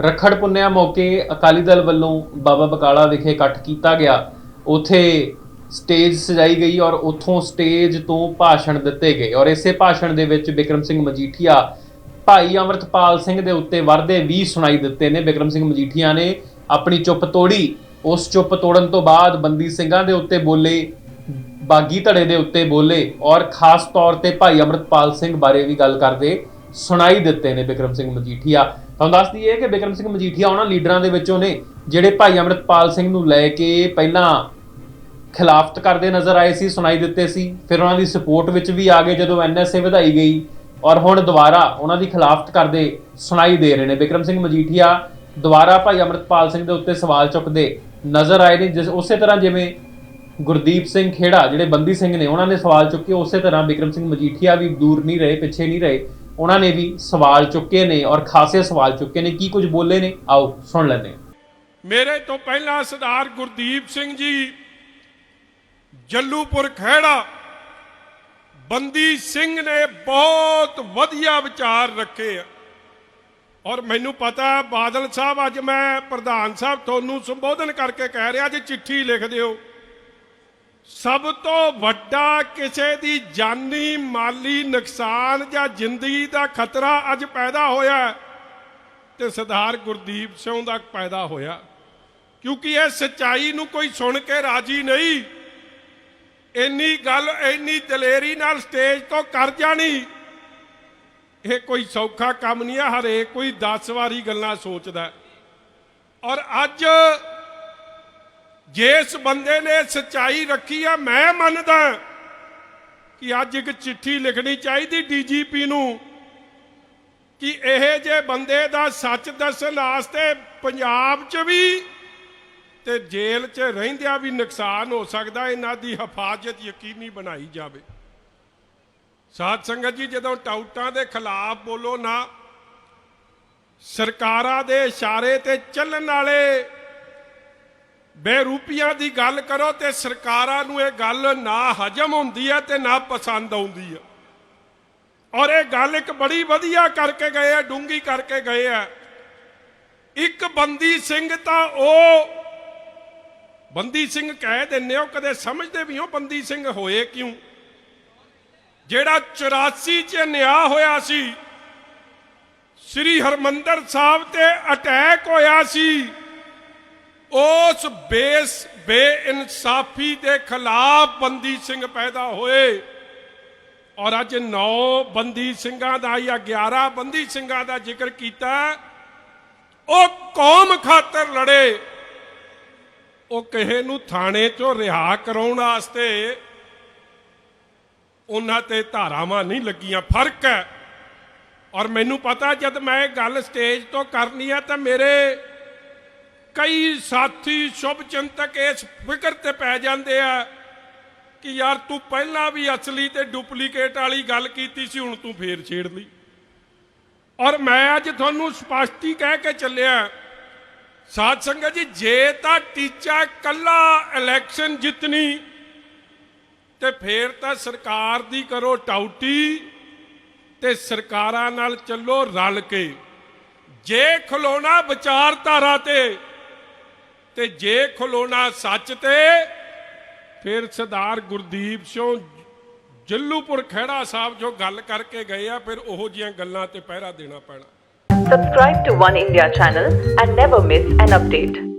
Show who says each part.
Speaker 1: ਰੱਖੜ ਪੁੰਨਿਆ ਮੌਕੇ ਅਕਾਲੀ ਦਲ ਵੱਲੋਂ ਬਾਬਾ ਬਕਾਲਾ ਵਿਖੇ ਇਕੱਠ ਕੀਤਾ ਗਿਆ। ਉਥੇ ਸਟੇਜ ਸਜਾਈ ਗਈ ਔਰ ਉਥੋਂ ਸਟੇਜ ਤੋਂ ਭਾਸ਼ਣ ਦਿੱਤੇ ਗਏ। ਔਰ ਇਸੇ ਭਾਸ਼ਣ ਦੇ ਵਿੱਚ ਬਿਕਰਮ ਸਿੰਘ ਮਜੀਠੀਆ, ਭਾਈ ਅਮਰਤਪਾਲ ਸਿੰਘ ਦੇ ਉੱਤੇ ਵਰਦੇ ਵੀ ਸੁਣਾਈ ਦਿੱਤੇ ਨੇ। ਬਿਕਰਮ ਸਿੰਘ ਮਜੀਠੀਆ ਨੇ ਆਪਣੀ ਚੁੱਪ ਤੋੜੀ। ਉਸ ਚੁੱਪ ਤੋੜਨ ਤੋਂ ਬਾਅਦ ਬੰਦੀ ਸਿੰਘਾਂ ਦੇ ਉੱਤੇ ਬੋਲੇ, ਬਾਗੀ ਧੜੇ ਦੇ ਉੱਤੇ ਬੋਲੇ ਔਰ ਖਾਸ ਤੌਰ ਤੇ ਭਾਈ ਅਮਰਤਪਾਲ ਸਿੰਘ ਬਾਰੇ ਵੀ ਗੱਲ ਕਰਦੇ ਸੁਣਾਈ ਦਿੱਤੇ ਨੇ ਬਿਕਰਮ ਸਿੰਘ ਮਜੀਠੀਆ। ਤੁਹਾਨੂੰ ਦੱਸ ਦਈਏ ਕਿ ਬਿਕਰਮ ਸਿੰਘ ਮਜੀਠੀਆ ਉਹਨਾਂ ਲੀਡਰਾਂ ਦੇ ਵਿੱਚੋਂ ਨੇ, ਜਿਹੜੇ ਭਾਈ ਅਮਰਤਪਾਲ ਸਿੰਘ ਨੂੰ ਲੈ ਕੇ ਪਹਿਲਾਂ ਖਿਲਾਫਤ ਕਰਦੇ ਨਜ਼ਰ ਆਏ ਸੀ, ਸੁਣਾਈ ਦਿੱਤੇ ਸੀ। ਫਿਰ ਉਹਨਾਂ ਦੀ ਸਪੋਰਟ ਵਿੱਚ ਵੀ ਆ ਗਏ ਜਦੋਂ ਐਨਐਸਏ ਵਧਾਈ ਗਈ ਔਰ ਹੁਣ ਦੁਬਾਰਾ ਉਹਨਾਂ ਦੀ ਖਿਲਾਫਤ ਕਰਦੇ ਸੁਣਾਈ ਦੇ ਰਹੇ ਨੇ। ਬਿਕਰਮ ਸਿੰਘ ਮਜੀਠੀਆ ਦੁਬਾਰਾ ਭਾਈ ਅਮਰਤਪਾਲ ਸਿੰਘ ਦੇ ਉੱਤੇ ਸਵਾਲ ਚੁੱਕਦੇ ਨਜ਼ਰ ਆਏ ਨੇ, ਜਿਸ ਉਸੇ ਤਰ੍ਹਾਂ ਜਿਵੇਂ ਗੁਰਦੀਪ ਸਿੰਘ ਖੇੜਾ, ਜਿਹੜੇ ਬੰਦੀ ਸਿੰਘ ਨੇ, ਉਹਨਾਂ ਨੇ ਸਵਾਲ ਚੁੱਕੇ, ਉਸੇ ਤਰ੍ਹਾਂ ਬਿਕਰਮ ਸਿੰਘ ਮਜੀਠੀਆ ਵੀ ਦੂਰ ਨਹੀਂ ਰਹੇ, ਪਿੱਛੇ ਨਹੀਂ ਰਹੇ। ਉਹਨਾਂ ਨੇ ਵੀ ਸਵਾਲ ਚੁੱਕੇ ਨੇ ਔਰ ਖਾਸੇ ਸਵਾਲ ਚੁੱਕੇ ਨੇ, ਕੀ ਕੁਝ ਬੋਲੇ ਨੇ? ਆਓ ਸੁਣ ਲੈਂਦੇ
Speaker 2: ਮੇਰੇ ਤੋਂ ਪਹਿਲਾਂ ਸਰਦਾਰ ਗੁਰਦੀਪ ਸਿੰਘ ਜੀ, ਜੱਲੂਪੁਰ ਖਹਿੜਾ, ਬੰਦੀ ਸਿੰਘ ਨੇ ਬਹੁਤ ਵਧੀਆ ਵਿਚਾਰ ਰੱਖੇ ਆ। ਔਰ ਮੈਨੂੰ ਪਤਾ ਬਾਦਲ ਸਾਹਿਬ, ਅੱਜ ਮੈਂ ਪ੍ਰਧਾਨ ਸਾਹਿਬ ਤੁਹਾਨੂੰ ਸੰਬੋਧਨ ਕਰਕੇ ਕਹਿ ਰਿਹਾ, ਜੇ ਚਿੱਠੀ ਲਿਖ ਦਿਓ। ਸਭ ਤੋਂ ਵੱਡਾ ਕਿਸੇ ਦੀ ਜਾਨੀ ਮਾਲੀ ਨੁਕਸਾਨ ਜਾਂ ਜ਼ਿੰਦਗੀ ਦਾ ਖਤਰਾ ਅੱਜ ਪੈਦਾ ਹੋਇਆ ਹੈ ਤੇ ਸਰਦਾਰ ਗੁਰਦੀਪ ਸਿੰਘ ਦਾ ਪੈਦਾ ਹੋਇਆ ਕਿਉਂਕਿ ਇਹ ਸਚਾਈ ਨੂੰ ਕੋਈ ਸੁਣ ਕੇ ਰਾਜੀ ਨਹੀਂ। ਇੰਨੀ ਗੱਲ, ਇੰਨੀ ਦਲੇਰੀ ਨਾਲ ਸਟੇਜ ਤੋਂ ਕਰ ਜਾਣੀ। ਇਹ ਕੋਈ ਸੌਖਾ ਕੰਮ ਨਹੀਂ ਹੈ, ਹਰੇਕ ਕੋਈ 10 ਵਾਰੀ ਗੱਲਾਂ ਸੋਚਦਾ ਔਰ ਅੱਜ ਜਿਸ ਬੰਦੇ ਨੇ ਸਚਾਈ ਰੱਖੀ ਆ, ਮੈਂ ਮੰਨਦਾ ਕਿ ਅੱਜ ਇੱਕ ਚਿੱਠੀ ਲਿਖਣੀ ਚਾਹੀਦੀ ਡੀਜੀਪੀ ਨੂੰ ਕਿ ਇਹ ਜੇ ਬੰਦੇ ਦਾ ਸੱਚ ਦੱਸਣ ਵਾਸਤੇ ਪੰਜਾਬ 'ਚ ਵੀ ਤੇ ਜੇਲ੍ਹ 'ਚ ਰਹਿੰਦਿਆਂ ਵੀ ਨੁਕਸਾਨ ਹੋ ਸਕਦਾ, ਇਹਨਾਂ ਦੀ ਹਿਫਾਜ਼ਤ ਯਕੀਨੀ ਬਣਾਈ ਜਾਵੇ। ਸਾਧ ਸੰਗਤ ਜੀ, ਜਦੋਂ ਟਾਊਟਾਂ ਦੇ ਖਿਲਾਫ ਬੋਲੋ ਨਾ, ਸਰਕਾਰਾਂ ਦੇ ਇਸ਼ਾਰੇ ਤੇ ਚੱਲਣ ਵਾਲੇ ਬੇਰੂਪੀਆਂ ਦੀ ਗੱਲ ਕਰੋ ਤੇ ਸਰਕਾਰਾਂ ਨੂੰ ਇਹ ਗੱਲ ਨਾ ਹਜਮ ਹੁੰਦੀ ਹੈ ਤੇ ਨਾ ਪਸੰਦ ਆਉਂਦੀ ਹੈ। ਔਰ ਇਹ ਗੱਲ ਇੱਕ ਬੜੀ ਵਧੀਆ ਕਰਕੇ ਗਏ ਆ ਡੂੰਗੀ ਕਰਕੇ ਗਏ ਆ ਇੱਕ ਬੰਦੀ ਸਿੰਘ ਤਾਂ ਉਹ ਬੰਦੀ ਸਿੰਘ ਕਹਿ ਦਿੰਦੇ ਹੋ, ਕਦੇ ਸਮਝਦੇ ਵੀ ਹੋ ਬੰਦੀ ਸਿੰਘ ਹੋਏ ਕਿਉਂ? ਜਿਹੜਾ 84 ਚ ਨਿਆਂ ਹੋਇਆ ਸੀ, ਸ੍ਰੀ ਹਰਮੰਦਰ ਸਾਹਿਬ ਤੇ ਅਟੈਕ ਹੋਇਆ ਸੀ ਉਸ ਬੇਸ ਬੇਇਨਸਾਫੀ ਦੇ ਖਿਲਾਫ ਬੰਦੀ ਸਿੰਘ ਪੈਦਾ ਹੋਏ। ਔਰ ਅੱਜ 9 ਬੰਦੀ ਸਿੰਘਾਂ ਦਾ ਜਾਂ 11 ਬੰਦੀ ਸਿੰਘਾਂ ਦਾ ਜ਼ਿਕਰ ਕੀਤਾ, ਉਹ ਕੌਮ ਖਾਤਰ ਲੜੇ। ਉਹ ਕਿਸੇ ਨੂੰ ਥਾਣੇ ਚੋਂ ਰਿਹਾ ਕਰਾਉਣ ਵਾਸਤੇ ਉਹਨਾਂ ਤੇ ਧਾਰਾਵਾਂ ਨਹੀਂ ਲੱਗੀਆਂ, ਫ਼ਰਕ ਹੈ। ਔਰ ਮੈਨੂੰ ਪਤਾ ਜਦ ਮੈਂ ਇਹ ਗੱਲ ਸਟੇਜ ਤੋਂ ਕਰਨੀ ਹੈ ਤਾਂ ਮੇਰੇ ਕਈ ਸਾਥੀ ਸ਼ੁਭ ਚਿੰਤਕ ਇਸ ਫਿਕਰ ਤੇ ਪੈ ਜਾਂਦੇ ਆ ਕਿ ਯਾਰ ਤੂੰ ਪਹਿਲਾਂ ਵੀ ਅਸਲੀ ਤੇ ਡੁਪਲੀਕੇਟ ਵਾਲੀ ਗੱਲ ਕੀਤੀ ਸੀ, ਹੁਣ ਤੂੰ ਫੇਰ ਛੇੜ ਲਈ। ਔਰ ਮੈਂ ਅੱਜ ਤੁਹਾਨੂੰ ਸਪਸ਼ਟੀ ਕਹਿ ਕੇ ਚੱਲਿਆ, ਸਾਧ ਸੰਗਤ ਜੀ, ਜੇ ਤਾਂ ਟੀਚਾ ਕੱਲਾ ਇਲੈਕਸ਼ਨ ਜਿੱਤਣੀ, ਤੇ ਫੇਰ ਤਾਂ ਸਰਕਾਰ ਦੀ ਕਰੋ ਟਾਊਟੀ ਤੇ ਸਰਕਾਰਾਂ ਨਾਲ ਚੱਲੋ ਰਲ ਕੇ। ਜੇ ਖਲੋਣਾ ਵਿਚਾਰਧਾਰਾ ਤੇ ਤੇ ਜੇ ਖਲੋਣਾ ਸੱਚ ਤੇ, ਫਿਰ ਸਰਦਾਰ ਗੁਰਦੀਪ ਸਿੰਘ ਜੱਲੂਪੁਰ ਖਹਿੜਾ ਸਾਹਿਬ ਜੋ ਗੱਲ ਕਰਕੇ ਗਏ ਆ, ਫਿਰ ਉਹੋ ਜੀਆਂ ਗੱਲਾਂ ਤੇ ਪਹਿਰਾ ਦੇਣਾ ਪੈਣਾ
Speaker 3: Subscribe to One India channel and never miss an update.